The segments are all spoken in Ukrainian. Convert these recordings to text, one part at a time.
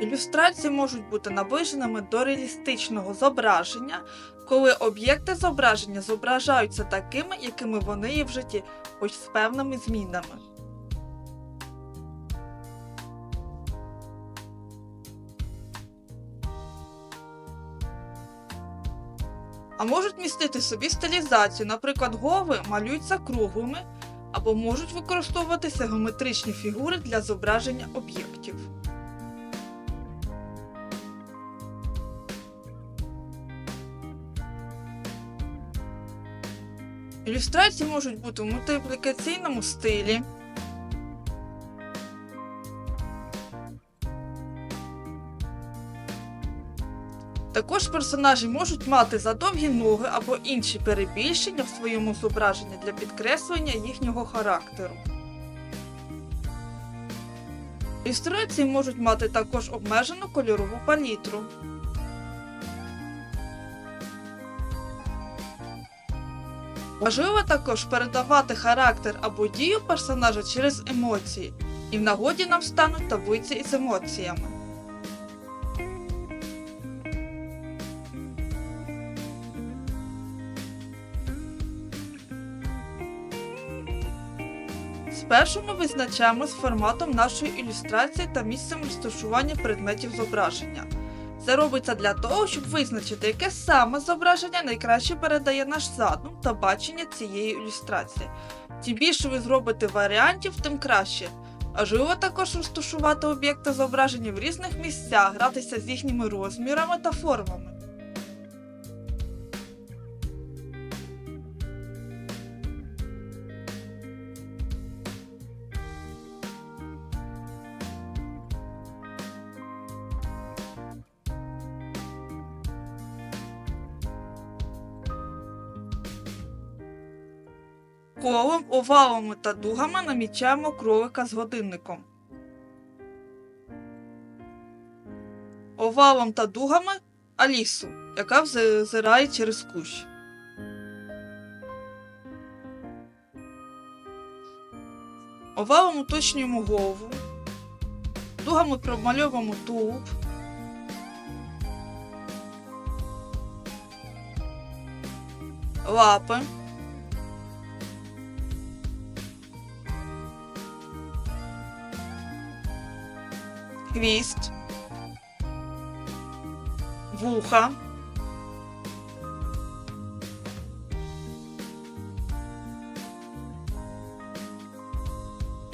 Ілюстрації можуть бути наближеними до реалістичного зображення, коли об'єкти зображення зображаються такими, якими вони є в житті, хоч з певними змінами. А можуть містити собі стилізацію, наприклад, голови малюються круглими, або можуть використовуватися геометричні фігури для зображення об'єктів. Ілюстрації можуть бути в мультиплікаційному стилі. Також персонажі можуть мати задовгі ноги або інші перебільшення в своєму зображенні для підкреслення їхнього характеру. Ілюстрації можуть мати також обмежену кольорову палітру. Важливо також передавати характер або дію персонажа через емоції, і в нагоді нам стануть таблиці із емоціями. Спершу ми визначаємо з форматом нашої ілюстрації та місцем розташування предметів зображення. Це робиться для того, щоб визначити, яке саме зображення найкраще передає наш задум та бачення цієї ілюстрації. Чим більше ви зробите варіантів, тим краще. Важливо також розташувати об'єкти зображення в різних місцях, гратися з їхніми розмірами та формами. Колом, овалами та дугами намічаємо кролика з годинником. Овалом та дугами Алісу, яка взирає через кущ. Овалом уточнюємо голову. Дугами промальовуємо тулуб. Лапи. Хвіст, вуха,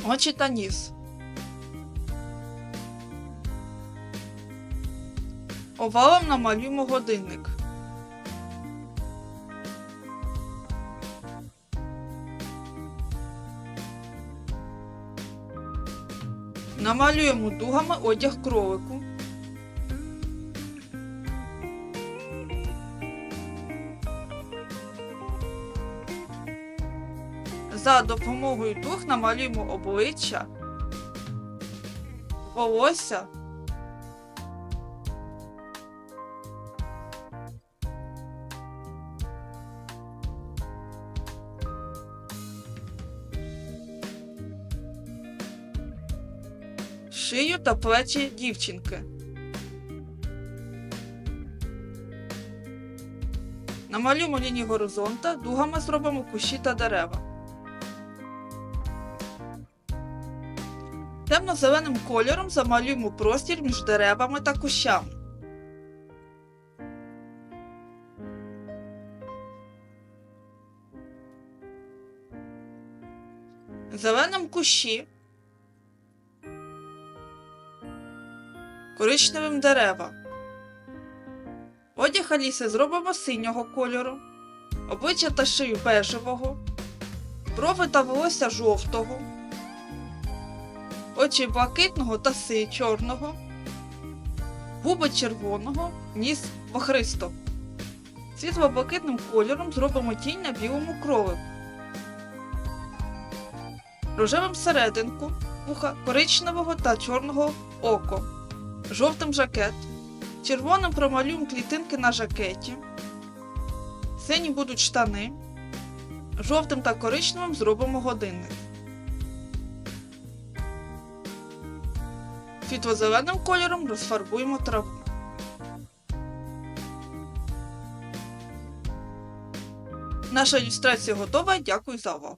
очі та ніс. Овалом намалюємо годинник. Намалюємо дугами одяг кролику. За допомогою дух намалюємо обличчя, волосся. Шию та плечі дівчинки. Намалюємо лінію горизонта, дугами зробимо кущі та дерева. Темно-зеленим кольором замалюємо простір між деревами та кущами. Зеленим кущі коричневим дерева. Одяг Аліси зробимо синього кольору, обличчя та шию бежевого, брови та волосся жовтого, очі блакитного та си чорного, губи червоного, ніс вахристо. Світло-блакитним кольором зробимо тінь на білому кролику. Рожевим серединку, вуха коричневого та чорного око жовтим жакет, червоним промалюємо клітинки на жакеті, сині будуть штани, жовтим та коричневим зробимо годинник. Світло-зеленим кольором розфарбуємо траву. Наша ілюстрація готова. Дякую за увагу.